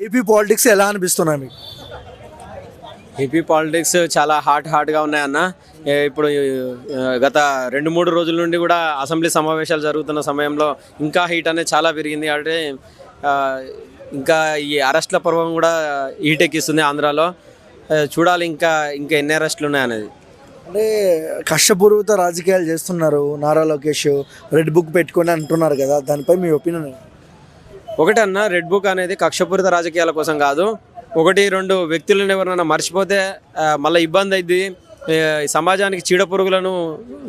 AP politics ఎలా అనిపిస్తున్నాయి మీకు? ఏపీ పాలిటిక్స్ చాలా హాట్ హాట్గా ఉన్నాయన్న ఇప్పుడు గత రెండు మూడు రోజుల నుండి కూడా అసెంబ్లీ సమావేశాలు జరుగుతున్న సమయంలో ఇంకా హీట్ అనేది చాలా పెరిగింది. అంటే ఇంకా ఈ అరెస్ట్ల పర్వం కూడా హీట్ ఎక్కిస్తుంది ఆంధ్రాలో చూడాలి ఇంకా ఇంకా ఎన్ని అరెస్టులు ఉన్నాయనేది అంటే కష్టపూర్వత రాజకీయాలు చేస్తున్నారు నారా లోకేష్. రెడ్ బుక్ పెట్టుకొని అంటున్నారు కదా దానిపై మీ ఒపీనియన్ ఒకటి అన్న రెడ్ బుక్ అనేది కక్షపూరిత రాజకీయాల కోసం కాదు. ఒకటి రెండు వ్యక్తులను ఎవరైనా మర్చిపోతే మళ్ళీ ఇబ్బంది అయింది సమాజానికి చీడ పురుగులను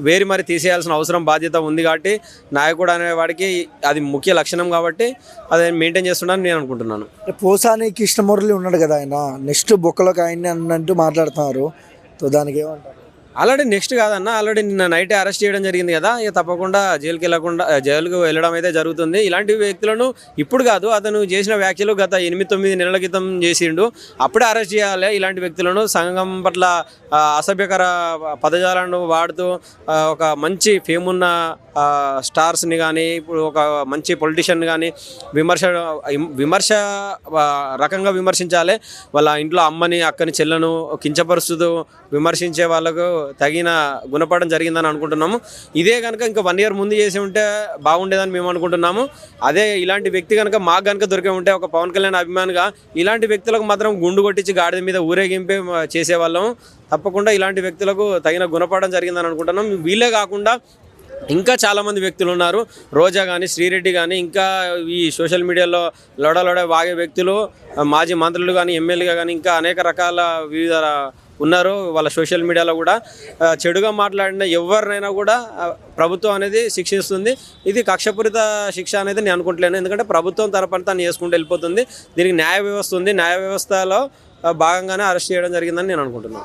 వేరి మరి తీసేయాల్సిన అవసరం బాధ్యత ఉంది కాబట్టి నాయకుడు అనేవాడికి అది ముఖ్య లక్షణం కాబట్టి అది మెయింటైన్ చేస్తున్నాను నేను అనుకుంటున్నాను. పోసాని కృష్ణమురళి ఉన్నాడు కదా ఆయన. నెక్స్ట్ బొక్కలోకి ఆయన్ని అన్నట్టు మాట్లాడుతున్నారు. సో దానికి ఏమంటారు? ఆల్రెడీ నెక్స్ట్ కాదన్న ఆల్రెడీ నిన్న నైట్ అరెస్ట్ చేయడం జరిగింది కదా ఇక తప్పకుండా జైలుకి వెళ్ళకుండా జైలుకు వెళ్ళడం అయితే జరుగుతుంది. ఇలాంటి వ్యక్తులను ఇప్పుడు కాదు అతను చేసిన వ్యాఖ్యలు గత ఎనిమిది తొమ్మిది నెలల క్రితం చేసిండు. అప్పుడే అరెస్ట్ చేయాలి ఇలాంటి వ్యక్తులను సంఘం పట్ల అసభ్యకర పదజాలను వాడుతూ ఒక మంచి ఫేమ్ ఉన్న స్టార్స్ని కానీ ఇప్పుడు ఒక మంచి పొలిటీషియన్ కానీ విమర్శ విమర్శ రకంగా విమర్శించాలి. వాళ్ళ ఇంట్లో అమ్మని అక్కని చెల్లను కించపరుస్తూ విమర్శించే వాళ్ళకు తగిన గుణపడడం జరిగిందని అనుకుంటున్నాము. ఇదే కనుక ఇంకా వన్ ఇయర్ ముందు చేసి ఉంటే బాగుండేదని మేము అనుకుంటున్నాము. అదే ఇలాంటి వ్యక్తి కనుక మాకు కనుక దొరికే ఉంటే ఒక పవన్ కళ్యాణ్ అభిమానిగా ఇలాంటి వ్యక్తులకు మాత్రం గుండు కొట్టించి గాడిద మీద ఊరేగింపే చేసేవాళ్ళం. తప్పకుండా ఇలాంటి వ్యక్తులకు తగిన గుణపడడం జరిగిందని అనుకుంటున్నాం. వీళ్ళే కాకుండా ఇంకా చాలామంది వ్యక్తులు ఉన్నారు. రోజా కానీ శ్రీరెడ్డి కానీ ఇంకా ఈ సోషల్ మీడియాలో లొడలొడ వాగే వ్యక్తులు మాజీ మంత్రులు కానీ ఎమ్మెల్యేగా కానీ ఇంకా అనేక రకాల వివిధ ఉన్నారు వాళ్ళ సోషల్ మీడియాలో కూడా చెడుగా మాట్లాడిన ఎవరినైనా కూడా ప్రభుత్వం అనేది శిక్షిస్తుంది. ఇది కక్షపూరిత శిక్ష అనేది నేను అనుకుంటలేను. ఎందుకంటే ప్రభుత్వం తరపున తను చేసుకుంటూ వెళ్ళిపోతుంది. దీనికి న్యాయ వ్యవస్థ ఉంది. న్యాయ వ్యవస్థలో భాగంగానే అరెస్ట్ చేయడం జరిగిందని నేను అనుకుంటున్నాను.